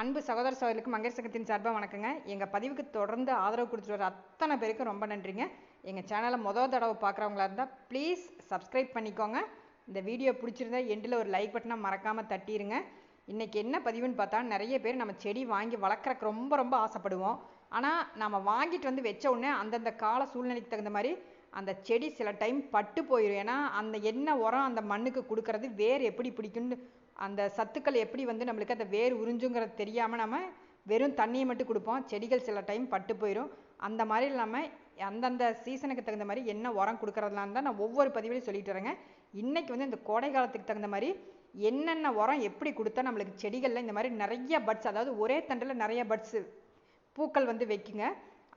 அன்பு சகோதர சகோதரிக்கு மங்கேஷ் சங்கத்தின் சார்பாக வணக்கங்க. எங்கள் பதிவுக்கு தொடர்ந்து ஆதரவு கொடுத்துட்டு வர அத்தனை பேருக்கும் ரொம்ப நன்றிங்க. எங்கள் சேனலை மொதல் தடவை பார்க்குறவங்களா இருந்தால் ப்ளீஸ் சப்ஸ்கிரைப் பண்ணிக்கோங்க. இந்த வீடியோ பிடிச்சிருந்தா எண்டில் ஒரு லைக் பட்டனை மறக்காமல் தட்டிடுங்க இன்றைக்கி என்ன பதிவுன்னு பார்த்தா நிறைய பேர் நம்ம செடி வாங்கி வளர்க்குறக்கு ரொம்ப ரொம்ப ஆசைப்படுவோம். ஆனால் நம்ம வாங்கிட்டு வந்து வச்ச உடனே அந்தந்த கால சூழ்நிலைக்கு தகுந்த மாதிரி அந்த செடி சில டைம் பட்டு போயிடும் ஏன்னா அந்த என்ன உரம் அந்த மண்ணுக்கு கொடுக்கறது வேர் எப்படி பிடிக்கும்னு அந்த சத்துக்கள் எப்படி வந்து நம்மளுக்கு அந்த வேர் உறிஞ்சுங்கிறது தெரியாமல் நம்ம வெறும் தண்ணியை மட்டும் கொடுப்போம். செடிகள் சில டைம் பட்டு போயிடும் அந்த மாதிரி இல்லாமல் அந்தந்த சீசனுக்கு தகுந்த மாதிரி என்ன உரம் கொடுக்குறதுலாம் தான் நான் ஒவ்வொரு பதிவிலையும் சொல்லிட்டு வரேங்க. இன்றைக்கி வந்து இந்த கோடை காலத்துக்கு தகுந்த மாதிரி என்னென்ன உரம் எப்படி கொடுத்தா நம்மளுக்கு செடிகளில் இந்த மாதிரி நிறைய பட்ஸ் அதாவது ஒரே தண்டில் நிறைய பட்ஸு பூக்கள் வந்து வைக்குங்க.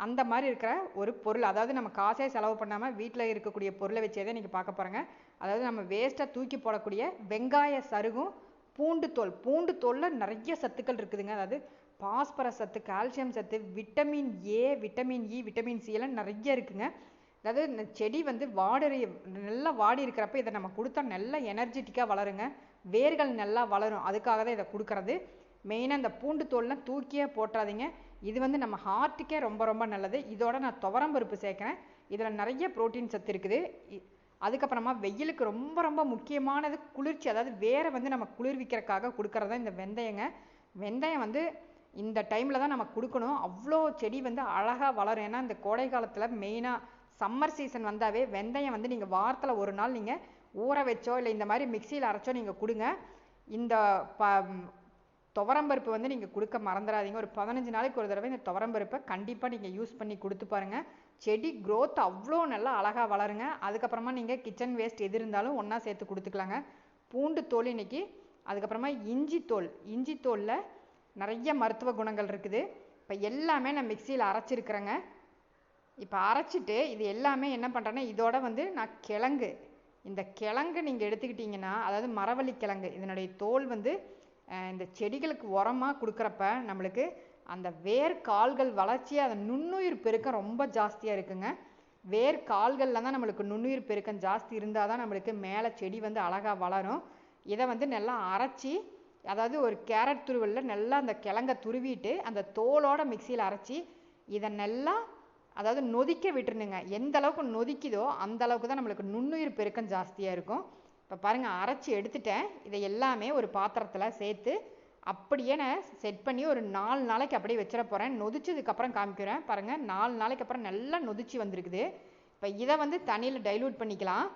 அந்த மாதிரி இருக்கிற ஒரு பொருள் அதாவது நம்ம காசே செலவு பண்ணாமல் வீட்டில் இருக்கக்கூடிய பொருளை வச்சே தான் நீங்கள் பார்க்க போகிறோங்க அதாவது நம்ம வேஸ்ட்டாக தூக்கி போடக்கூடிய வெங்காய சருகும் பூண்டு தோல் பூண்டு தோலில் நிறைய சத்துக்கள் இருக்குதுங்க. அதாவது பாஸ்பரஸ் சத்து கால்சியம் சத்து vitamin A vitamin E vitamin C எல்லாம் நிறைய இருக்குங்க. அதாவது இந்த செடி வந்து வாடறி நல்லா வாடி இருக்கிறப்ப இதை நம்ம கொடுத்தா நல்லா எனர்ஜெட்டிக்காக வளருங்க. வேர்கள் நல்லா வளரும். அதுக்காக தான் இதை கொடுக்கறது. மெயினாக இந்த பூண்டு தோல்லாம் தூக்கியே போட்டுறாதீங்க. இது வந்து நம்ம ஹார்ட்டுக்கே ரொம்ப ரொம்ப நல்லது. இதோட நான் துவரம் பருப்பு சேர்க்குறேன். இதில் நிறைய ப்ரோட்டீன் சத்து இருக்குது. அதுக்கப்புறமா வெயிலுக்கு ரொம்ப ரொம்ப முக்கியமானது குளிர்ச்சி. அதாவது வேரை வந்து நம்ம குளிர்விக்கிறக்காக கொடுக்கறது தான் இந்த வெந்தயங்க. வெந்தயம் வந்து இந்த டைமில் தான் நம்ம கொடுக்கணும். அவ்வளோ செடி வந்து அழகாக வளரும். ஏன்னா இந்த கோடை காலத்தில் மெயினாக சம்மர் சீசன் வந்தாவே வெந்தயம் வந்து நீங்கள் வாரத்தில் ஒரு நாள் நீங்கள் ஊற வச்சோ இல்லை இந்த மாதிரி மிக்சியில் அரைச்சோ நீங்கள் கொடுங்க. இந்த ப துவரம்பருப்பு வந்து நீங்கள் கொடுக்க மறந்துடாதீங்க ஒரு பதினஞ்சு நாளைக்கு ஒரு தடவை இந்த துவரம்பருப்பை கண்டிப்பாக நீங்கள் யூஸ் பண்ணி கொடுத்து பாருங்கள் செடி க்ரோத் அவ்வளோ நல்லா அழகாக வளருங்க. அதுக்கப்புறமா நீங்கள் கிச்சன் வேஸ்ட் எது இருந்தாலும் ஒன்றா சேர்த்து கொடுத்துக்கலாங்க. பூண்டு தோல் இன்னைக்கு அதுக்கப்புறமா இஞ்சி தோல். இஞ்சி தோலில் நிறைய மருத்துவ குணங்கள் இருக்குது. இப்போ எல்லாமே நான் மிக்சியில் அரைச்சிருக்கிறேங்க. இப்போ அரைச்சிட்டு இது எல்லாமே என்ன பண்ணுறேன்னா இதோட வந்து நான் கிழங்கு. இந்த கிழங்கு நீங்கள் எடுத்துக்கிட்டிங்கன்னா அதாவது மரவள்ளி கிழங்கு இதனுடைய தோல் வந்து இந்த செடிகளுக்கு உரமாக கொடுக்குறப்ப நம்மளுக்கு அந்த வேர் கால்கள் வளர்ச்சி அந்த நுண்ணுயிர் பெருக்கம் ரொம்ப ஜாஸ்தியாக இருக்குங்க. வேர் கால்களில் தான் நம்மளுக்கு நுண்ணுயிர் பெருக்கம் ஜாஸ்தி இருந்தால் தான் நம்மளுக்கு மேலே செடி வந்து அழகாக வளரும். இதை வந்து நல்லா அரைச்சி அதாவது ஒரு கேரட் துருவலில் நல்லா அந்த கிழங்க துருவிட்டு அந்த தோலோட மிக்சியில் அரைச்சி இதை நல்லா அதாவது நொதிக்க விட்டுருணுங்க. எந்த அளவுக்கு நொதிக்குதோ அந்த அளவுக்கு தான் நம்மளுக்கு நுண்ணுயிர் பெருக்கம் ஜாஸ்தியாக இருக்கும். இப்போ பாருங்கள் அரைச்சி எடுத்துட்டேன். இதை எல்லாமே ஒரு பாத்திரத்தில் சேர்த்து அப்படியே நான் செட் பண்ணி ஒரு நாலு நாளைக்கு அப்படியே வச்சிட போகிறேன் நொதிச்சதுக்கப்புறம் காமிக்கிறேன். பாருங்கள் நாலு நாளைக்கு அப்புறம் நல்லா நொதிச்சு வந்திருக்குது. இப்போ இதை வந்து தண்ணியில் டைலூட் பண்ணிக்கலாம்.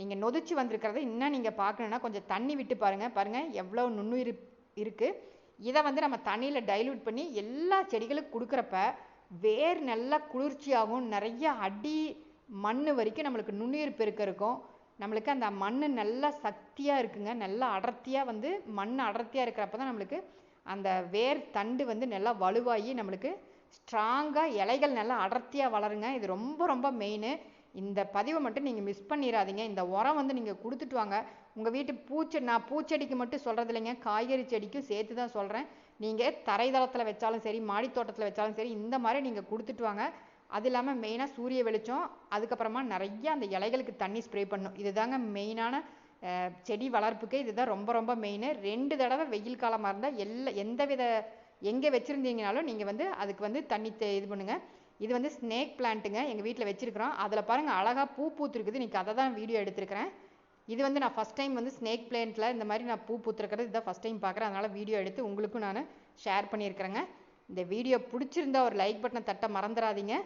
நீங்கள் நொதிச்சு வந்திருக்கிறத இன்னும் நீங்கள் பார்க்கணுன்னா கொஞ்சம் தண்ணி விட்டு பாருங்கள் பாருங்கள் எவ்வளோ நுண்ணுயிர் இருக்குது இதை வந்து நம்ம தண்ணியில் டைலூட் பண்ணி எல்லா செடிகளுக்கும் கொடுக்குறப்ப வேர் நல்லா குளிர்ச்சியாகவும் நிறைய அடி மண் வரைக்கும் நம்மளுக்கு நுண்ணுயிர் பெருக்க இருக்கும். நம்மளுக்கு அந்த மண் நல்லா சக்தியாக இருக்குங்க. நல்லா அடர்த்தியாக வந்து மண் அடர்த்தியாக இருக்கிறப்ப தான் நம்மளுக்கு அந்த வேர் தண்டு வந்து நல்லா வலுவாகி நம்மளுக்கு ஸ்ட்ராங்காக இலைகள் நல்லா அடர்த்தியாக வளருங்க. இது ரொம்ப ரொம்ப மெயின் இந்த பதிவை மட்டும் நீங்கள் மிஸ் பண்ணிடாதீங்க இந்த உரம் வந்து நீங்கள் கொடுத்துட்டு வாங்க. உங்கள் வீட்டு பூச்செ நான் பூச்செடிக்கு மட்டும் சொல்கிறது இல்லைங்க. காய்கறி செடிக்கும் சேர்த்து தான் சொல்கிறேன் நீங்கள் தரைதளத்தில் வச்சாலும் சரி மாடித்தோட்டத்தில் வச்சாலும் சரி இந்த மாதிரி நீங்கள் கொடுத்துட்டு வாங்க. அது இல்லாமல் மெயினாக சூரிய வெளிச்சம் அதுக்கப்புறமா நிறைய அந்த இலைகளுக்கு தண்ணி ஸ்ப்ரே பண்ணும். இதுதாங்க மெயினான செடி வளர்ப்புக்கு இதுதான் ரொம்ப ரொம்ப மெயின் ரெண்டு தடவை வெயில் காலமாக இருந்தால் எல்லா எந்த வித எங்கே வச்சுருந்தீங்கனாலும் நீங்கள் வந்து அதுக்கு வந்து தண்ணி இது பண்ணுங்கள் இது வந்து ஸ்னேக் பிளான்ட்டுங்க எங்கள் வீட்டில் வச்சுருக்குறோம். அதில் பாருங்கள் அழகாக பூ பூத்துருக்குது. இன்றைக்கி அதை தான் வீடியோ எடுத்திருக்கிறேன். இது வந்து நான் ஃபஸ்ட் டைம் வந்து ஸ்னேக் பிளான்ட்டில் இந்த மாதிரி நான் பூ பூத்துருக்கிறது இதுதான் ஃபஸ்ட் டைம் பார்க்குறேன். அதனால் வீடியோ எடுத்து உங்களுக்கும் நான் ஷேர் பண்ணியிருக்கிறேங்க. இந்த வீடியோ பிடிச்சிருந்தா ஒரு லைக் பட்டனை தட்ட மறந்துடாதீங்க.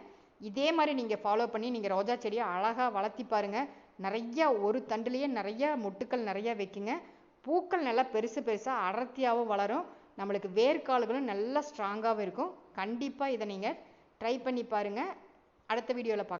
இதே மாதிரி நீங்கள் ஃபாலோ பண்ணி நீங்கள் ரோஜா செடியை அழகாக வளர்த்தி பாருங்கள் நிறையா ஒரு தண்டுலேயே நிறையா மொட்டுக்கள் நிறையா வைக்குங்க. பூக்கள் நல்லா பெருசு பெருசாக அடர்த்தியாகவும் வளரும். நம்மளுக்கு வேர்க்கால்களும் நல்லா ஸ்ட்ராங்காகவும் இருக்கும். கண்டிப்பாக இதை நீங்கள் ட்ரை பண்ணி பாருங்கள் அடுத்த வீடியோவில் பார்க்க